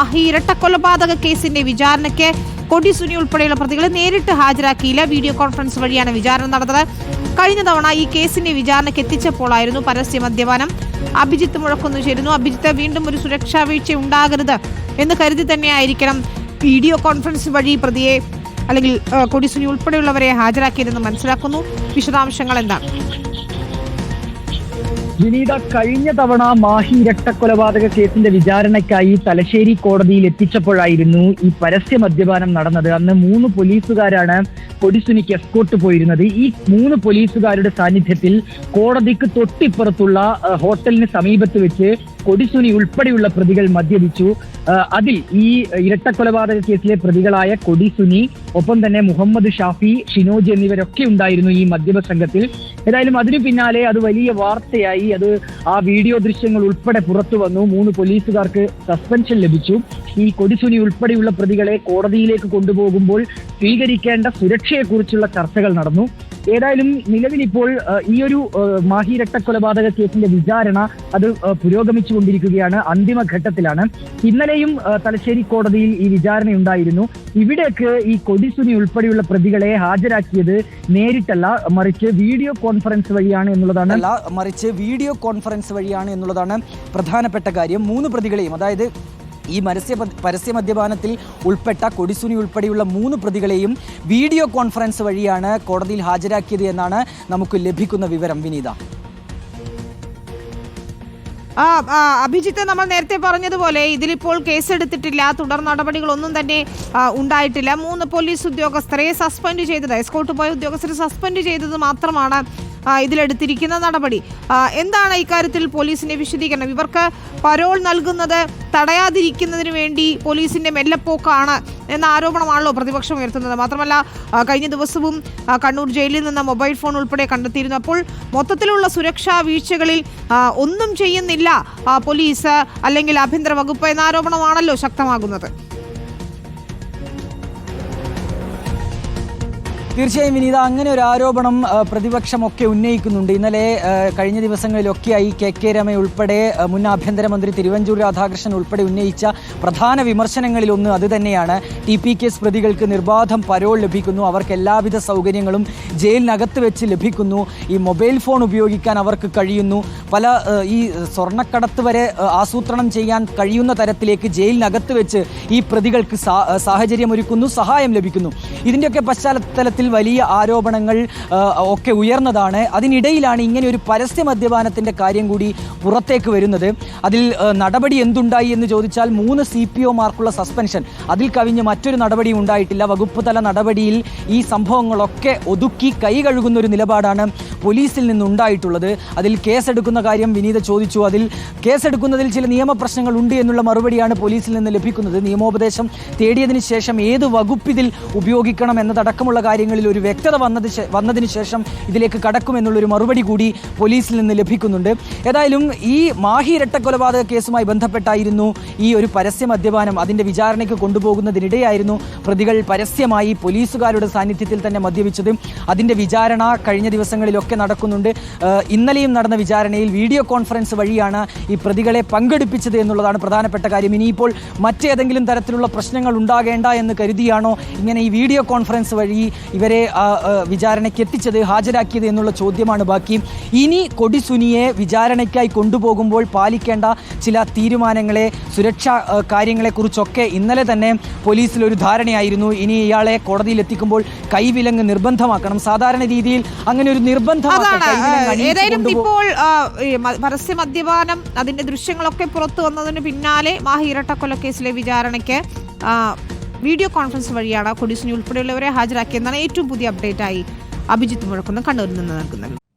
മാഹി ഇരട്ടക്കൊലപാതക കേസിന്റെ വിചാരണയ്ക്ക് കൊടി സുനി ഉൾപ്പെടെയുള്ള പ്രതികളെ നേരിട്ട് ഹാജരാക്കിയില്ല. വീഡിയോ കോൺഫറൻസ് വഴിയാണ് വിചാരണ നടന്നത്. കഴിഞ്ഞ തവണ ഈ കേസിന്റെ വിചാരണയ്ക്ക് എത്തിച്ചപ്പോഴായിരുന്നു പരസ്യ മദ്യപാനം. അഭിജിത്ത് മുഴക്കൊന്നു ചേരുന്നു. അഭിജിത്ത് വീണ്ടും ഒരു സുരക്ഷാ വീഴ്ച ഉണ്ടാകരുത് എന്ന് കരുതി തന്നെയായിരിക്കണം വീഡിയോ കോൺഫറൻസ് വഴി പ്രതിയെ അല്ലെങ്കിൽ കൊടിസുനി ഉൾപ്പെടെയുള്ളവരെ ഹാജരാക്കിയതെന്ന് മനസ്സിലാക്കുന്നു. വിശദാംശങ്ങൾ എന്താണ്? വിനീത കഴിഞ്ഞ തവണ മാഹി ഇരട്ടക്കൊലപാതക കേസിന്റെ വിചാരണയ്ക്കായി തലശ്ശേരി കോടതിയിൽ എത്തിച്ചപ്പോഴായിരുന്നു ഈ പരസ്യ മദ്യപാനം നടന്നത്. അന്ന് മൂന്ന് പോലീസുകാരാണ് കൊടിസുനിക്ക് എസ്കോട്ട് പോയിരുന്നത്. ഈ മൂന്ന് പോലീസുകാരുടെ സാന്നിധ്യത്തിൽ കോടതിക്ക് തൊട്ടിപ്പുറത്തുള്ള ഹോട്ടലിന് സമീപത്ത് വെച്ച് കൊടിസുനി ഉൾപ്പെടെയുള്ള പ്രതികൾ മദ്യപിച്ചു. അതിൽ ഈ ഇരട്ടക്കൊലപാതക കേസിലെ പ്രതികളായ കൊടിസുനി ഒപ്പം തന്നെ മുഹമ്മദ് ഷാഫി ഷിനോജ് എന്നിവരൊക്കെ ഉണ്ടായിരുന്നു ഈ മദ്യപ സംഘത്തിൽ. ഏതായാലും അതിനു പിന്നാലെ അത് വലിയ വാർത്തയായി. അത് ആ വീഡിയോ ദൃശ്യങ്ങൾ ഉൾപ്പെടെ പുറത്തു വന്നു. മൂന്ന് പോലീസുകാർക്ക് സസ്പെൻഷൻ ലഭിച്ചു. ഈ കൊടിസുനി ഉൾപ്പെടെയുള്ള പ്രതികളെ കോടതിയിലേക്ക് കൊണ്ടുപോകുമ്പോൾ സ്വീകരിക്കേണ്ട സുരക്ഷയെക്കുറിച്ചുള്ള ചർച്ചകൾ നടന്നു. ഏതായാലും നിലവിലിപ്പോൾ ഈ ഒരു മാഹി രക്തക്കൊലപാതക കേസിന്റെ വിചാരണ അത് പുരോഗമിച്ചുകൊണ്ടിരിക്കുകയാണ്. അന്തിമഘട്ടത്തിലാണ് ഇന്നലെയും തലശ്ശേരി കോടതിയിൽ ഈ വിചാരണ ഉണ്ടായിരുന്നു ഇവിടേക്ക് ഈ കൊടിസുനി ഉൾപ്പെടെയുള്ള പ്രതികളെ ഹാജരാക്കിയത് നേരിട്ടല്ല മറിച്ച് വീഡിയോ കോൺഫറൻസ് വഴിയാണ് എന്നുള്ളതാണ്. അല്ല മറിച്ച് വീഡിയോ കോൺഫറൻസ് വഴിയാണ് എന്നുള്ളതാണ് പ്രധാനപ്പെട്ട കാര്യം. മൂന്ന് പ്രതികളെയും അതായത് ഈ മത്സ്യ പരസ്യ മദ്യപാനത്തിൽ ഉൾപ്പെട്ട കൊടിസുനി ഉൾപ്പെടെയുള്ള മൂന്ന് പ്രതികളെയും വീഡിയോ കോൺഫറൻസ് വഴിയാണ് കോടതിയിൽ ഹാജരാക്കിയത് എന്നാണ് നമുക്ക് ലഭിക്കുന്ന വിവരം. വിനീത. ആ അഭിജിത്ത് നമ്മൾ നേരത്തെ പറഞ്ഞതുപോലെ ഇതിലിപ്പോൾ കേസെടുത്തിട്ടില്ല. തുടർ നടപടികളൊന്നും തന്നെ ഉണ്ടായിട്ടില്ല. മൂന്ന് പോലീസ് ഉദ്യോഗസ്ഥരെ സസ്പെൻഡ് ചെയ്തത് എസ്കോട്ട് പോയ ഉദ്യോഗസ്ഥരെ സസ്പെൻഡ് ചെയ്തത് മാത്രമാണ് ഇതിലെടുത്തിരിക്കുന്ന നടപടി. എന്താണ് ഇക്കാര്യത്തിൽ പോലീസിന്റെ വിശദീകരണം? ഇവർക്ക് പരോൾ നൽകുന്നത് തടയാതിരിക്കുന്നതിന് വേണ്ടി പോലീസിന്റെ മെല്ലപ്പോക്കാണ് എന്ന ആരോപണമാണല്ലോ പ്രതിപക്ഷം ഉയർത്തുന്നത്. മാത്രമല്ല കഴിഞ്ഞ ദിവസവും കണ്ണൂർ ജയിലിൽ നിന്ന് മൊബൈൽ ഫോൺ ഉൾപ്പെടെ കണ്ടെത്തിയിരുന്നു. അപ്പോൾ മൊത്തത്തിലുള്ള സുരക്ഷാ വീഴ്ചകളിൽ ഒന്നും ചെയ്യുന്നില്ല പോലീസ് അല്ലെങ്കിൽ ആഭ്യന്തര വകുപ്പ് എന്ന ആരോപണമാണല്ലോ ശക്തമാകുന്നത്. തീർച്ചയായും വിനീത അങ്ങനെ ഒരു ആരോപണം പ്രതിപക്ഷമൊക്കെ ഉന്നയിക്കുന്നുണ്ട്. ഇന്നലെ കഴിഞ്ഞ ദിവസങ്ങളിലൊക്കെയായി കെ കെ രമ ഉൾപ്പെടെ മുൻ ആഭ്യന്തരമന്ത്രി തിരുവഞ്ചൂർ രാധാകൃഷ്ണൻ ഉൾപ്പെടെ ഉന്നയിച്ച പ്രധാന വിമർശനങ്ങളിൽ ഒന്ന് അത് തന്നെയാണ് ടി പി കേസ് പ്രതികൾക്ക് നിർബാധം പരോൾ ലഭിക്കുന്നു. അവർക്ക് എല്ലാവിധ സൗകര്യങ്ങളും ജയിലിനകത്ത് വെച്ച് ലഭിക്കുന്നു. ഈ മൊബൈൽ ഫോൺ ഉപയോഗിക്കാൻ അവർക്ക് കഴിയുന്നു. പല ഈ സ്വർണക്കടത്ത് വരെ ആസൂത്രണം ചെയ്യാൻ കഴിയുന്ന തരത്തിലേക്ക് ജയിലിനകത്ത് വെച്ച് ഈ പ്രതികൾക്ക് സാഹചര്യമൊരുക്കുന്നു സഹായം ലഭിക്കുന്നു. ഇതിന്റെയൊക്കെ പശ്ചാത്തലത്തിൽ വലിയ ആരോപണങ്ങൾ ഒക്കെ ഉയർന്നതാണ്. അതിനിടയിലാണ് ഇങ്ങനെ ഒരു പരസ്യ മദ്യപാനത്തിന്റെ കാര്യം കൂടി പുറത്തേക്ക് വരുന്നത്. അതിൽ നടപടി എന്തുണ്ടായി എന്ന് ചോദിച്ചാൽ മൂന്ന് സി പി ഒമാർക്കുള്ള സസ്പെൻഷൻ. അതിൽ കവിഞ്ഞ് മറ്റൊരു നടപടിയും ഉണ്ടായിട്ടില്ല. വകുപ്പ് തല നടപടിയിൽ ഈ സംഭവങ്ങളൊക്കെ ഒതുക്കി കൈ കഴുകുന്ന ഒരു നിലപാടാണ് പോലീസിൽ നിന്നുണ്ടായിട്ടുള്ളത്. അതിൽ കേസെടുക്കുന്ന കാര്യം വിനീത ചോദിച്ചു. അതിൽ കേസെടുക്കുന്നതിൽ ചില നിയമപ്രശ്നങ്ങൾ ഉണ്ട് എന്നുള്ള മറുപടിയാണ് പോലീസിൽ നിന്ന് ലഭിക്കുന്നത്. നിയമോപദേശം തേടിയതിന് ശേഷം ഏത് വകുപ്പ് ഇതിൽ ഉപയോഗിക്കണം എന്നതടക്കമുള്ള കാര്യങ്ങളിൽ ഒരു വ്യക്തത വന്നത് വന്നതിന് ശേഷം ഇതിലേക്ക് കടക്കുമെന്നുള്ളൊരു മറുപടി കൂടി പോലീസിൽ നിന്ന് ലഭിക്കുന്നുണ്ട്. ഏതായാലും ഈ മാഹി ഇരട്ടക്കൊലപാതക കേസുമായി ബന്ധപ്പെട്ടായിരുന്നു ഈ ഒരു പരസ്യ മദ്യപാനം. അതിന്റെ വിചാരണയ്ക്ക് കൊണ്ടുപോകുന്നതിനിടെയായിരുന്നു പ്രതികൾ പരസ്യമായി പോലീസുകാരുടെ സാന്നിധ്യത്തിൽ തന്നെ മദ്യപിച്ചത്. അതിന്റെ വിചാരണ കഴിഞ്ഞ ദിവസങ്ങളിലൊക്കെ നടക്കുന്നുണ്ട്. ഏഹ് ഇന്നലെയും നടന്ന വിചാരണയിൽ വീഡിയോ കോൺഫറൻസ് വഴിയാണ് ഈ പ്രതികളെ പങ്കെടുപ്പിച്ചത് എന്നുള്ളതാണ് പ്രധാനപ്പെട്ട കാര്യം. ഇനിയിപ്പോൾ മറ്റേതെങ്കിലും തരത്തിലുള്ള പ്രശ്നങ്ങൾ ഉണ്ടാകേണ്ട എന്ന് കരുതിയാണോ ഇങ്ങനെ ഈ വീഡിയോ കോൺഫറൻസ് വഴി ഇവരെ വിചാരണയ്ക്ക് എത്തിച്ചത് ഹാജരാക്കിയത് എന്നുള്ള ചോദ്യമാണ് ബാക്കി. ഇനി കൊടിസുനിയെ വിചാരണയ്ക്കായി കൊണ്ടുപോകുമ്പോൾ പാലിക്കേണ്ട ചില തീരുമാനങ്ങളെ സുരക്ഷാ കാര്യങ്ങളെക്കുറിച്ചൊക്കെ ഇന്നലെ തന്നെ പോലീസിലൊരു ധാരണയായിരുന്നു. ഇനി ഇയാളെ കോടതിയിൽ എത്തിക്കുമ്പോൾ കൈവിലങ്ങ് നിർബന്ധമാക്കണം. സാധാരണ രീതിയിൽ അങ്ങനെ ഒരു നിർബന്ധമാക്കൽ അതാണ് ഏതായാലും ഇപ്പോൾ പരസ്യ മദ്യപാനം അതിന്റെ ദൃശ്യങ്ങളൊക്കെ പുറത്തു വന്നതിന് പിന്നാലെ മാഹി ഇരട്ടക്കൊലക്കേസിലെ വിചാരണയ്ക്ക് വീഡിയോ കോൺഫറൻസ് വഴിയാണ് കൊടിസിനി ഉൾപ്പെടെയുള്ളവരെ ഹാജരാക്കിയെന്നാണ് ഏറ്റവും പുതിയ അപ്ഡേറ്റ് ആയി അഭിജിത്ത് മുഴക്കുന്ന കണ്ണൂരിൽ നിന്ന് നൽകുന്നത്.